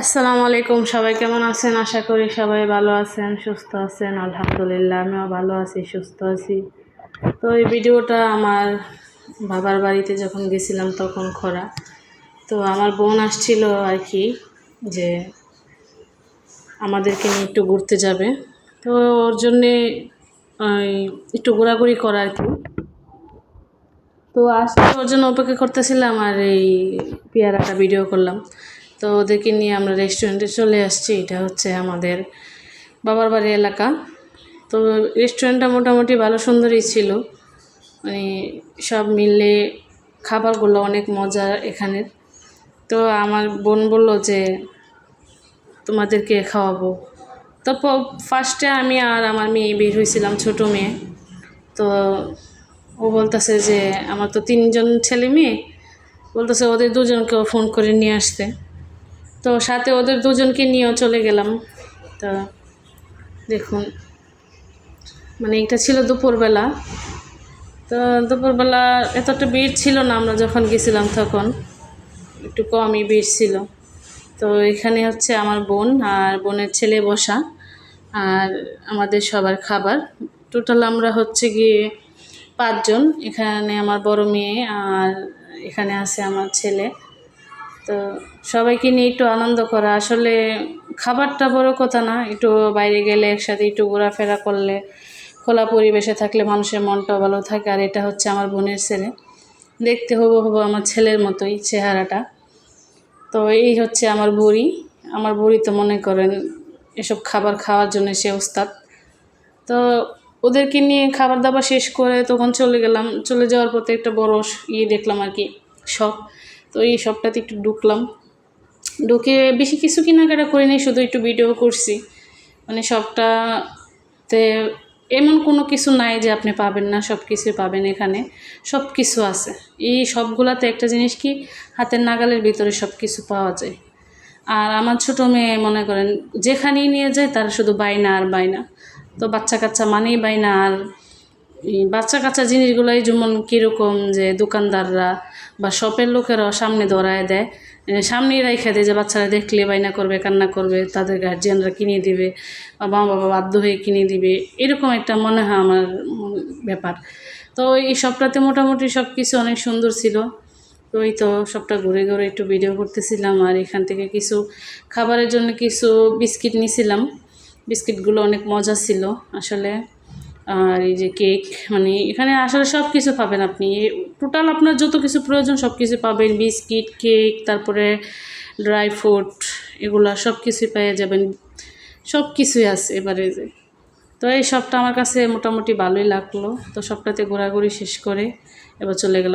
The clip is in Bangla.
আসসালামু আলাইকুম, সবাই কেমন আছেন? আশা করি সবাই ভালো আছেন, সুস্থ আছেন। আলহামদুলিল্লাহ, আমিও ভালো আছি, সুস্থ আছি। তো এই ভিডিওটা আমার বাবার বাড়িতে যখন গেছিলাম তখন খরা তো আমার বোন আসছিল আর কি যে আমাদেরকে নিয়ে একটু ঘুরতে যাবে। তো ওর জন্যে একটু ঘোরাঘুরি করা আর কি। তো আসলে ওর জন্য অপেক্ষা করতেছিলাম আর এই পেয়ারাটা ভিডিও করলাম। তো ওদেরকে নিয়ে আমরা রেস্টুরেন্টে চলে আসছি। এটা হচ্ছে আমাদের বাবার বাড়ি এলাকা। তো রেস্টুরেন্টটা মোটামুটি ভালো সুন্দরই ছিল। মানে সব মিলে খাবারগুলো অনেক মজা এখানের তো আমার বোন বলল যে, তোমাদেরকে খাওয়াবো। তো ফার্স্টে আমি আর আমার মেয়ে বের হয়েছিলাম, ছোটো মেয়ে। তো ও বলতেছে যে, আমার তো তিনজন ছেলে মেয়ে। বলতেছে, ওদের দুজনকেও ফোন করে নিয়ে আসতে। তো সাথে ওদের দুজনকে নিয়েও চলে গেলাম। তো দেখুন মানে এটা ছিল দুপুরবেলা। তো দুপুরবেলা এতটা ভিড় ছিল না আমরা যখন গেছিলাম তখন, একটু কমই ভিড় ছিল। তো এখানে হচ্ছে আমার বোন আর বোনের ছেলে বসা, আর আমাদের সবার খাবার। টোটাল আমরা হচ্ছে গিয়ে পাঁচজন, এখানে আমার বড় মেয়ে আর এখানে আছে আমার ছেলে। তো সবাইকে নিয়ে একটু আনন্দ করা। আসলে খাবারটা বড় কথা না, একটু বাইরে গেলে একসাথে একটু ঘোরাফেরা করলে, খোলা পরিবেশে থাকলে মানুষের মনটাও ভালো থাকে। আর এটা হচ্ছে আমার বোনের ছেলে। দেখতে হব হব আমার ছেলের মতোই চেহারাটা। তো এই হচ্ছে আমার বুড়ি। আমার বুড়ি তো মনে করেন এসব খাবার খাওয়ার জন্য সে ওস্তাদ। তো ওদেরকে নিয়ে খাবার দাবার শেষ করে তখন চলে গেলাম। চলে যাওয়ার পথে একটা বড় ইয়ে দেখলাম আর কি শপ তো এই সবটাতে একটু ঢুকলাম। ঢুকে বেশি কিছু কেনাকাটা করিনি শুধু একটু ভিডিও করছি। মানে সবটাতে এমন কোনো কিছু নাই যে আপনি পাবেন না সব কিছু পাবেন এখানে সব কিছু আছে। এই সবগুলাতে একটা জিনিস কি, হাতের নাগালের ভিতরে সব কিছু পাওয়া যায়। আর আমার ছোটো মেয়ে মনে করেন, যেখানেই নিয়ে যায় তার শুধু বাইনা আর বাইনা তো বাচ্চা কাচ্চা মানেই বাইনা আর বাচ্চা কাচ্চা জিনিসগুলোই যেমন কীরকম যে দোকানদাররা বা শপের লোকেরাও সামনে ধরায় দেয় সামনেই রাইখা দেয় যে বাচ্চারা দেখলে বাইনা করবে, কান্না করবে, তাদের গার্জিয়ানরা কিনে দিবে বা মা বাবা বাধ্য হয়ে কিনে দিবে, এরকম একটা মনে হয় আমার ব্যাপার। তো এই সবটাতে মোটামুটি সব কিছু অনেক সুন্দর ছিল। তো ওই তো সবটা ঘুরে ঘুরে একটু ভিডিও করতেছিলাম আর এখান থেকে কিছু খাবারের জন্য কিছু বিস্কিট নিছিলাম। বিস্কিটগুলো অনেক মজা ছিল আসলে। আর এই যে কেক মানে এখানে আসলে সব কিছু পাবেন আপনি। টোটাল আপনার যত কিছু প্রয়োজন সব কিছু পাবেন। বিস্কিট কেক তারপরে ড্রাই ফ্রুট এগুলো সব কিছুই পেয়ে যাবেন। সব কিছুই আছে এবারে যে। তো এই সবটা আমার কাছে মোটামুটি ভালোই লাগল। তো সবটাতে ঘোরাঘুরি শেষ করে এবার চলে গেলাম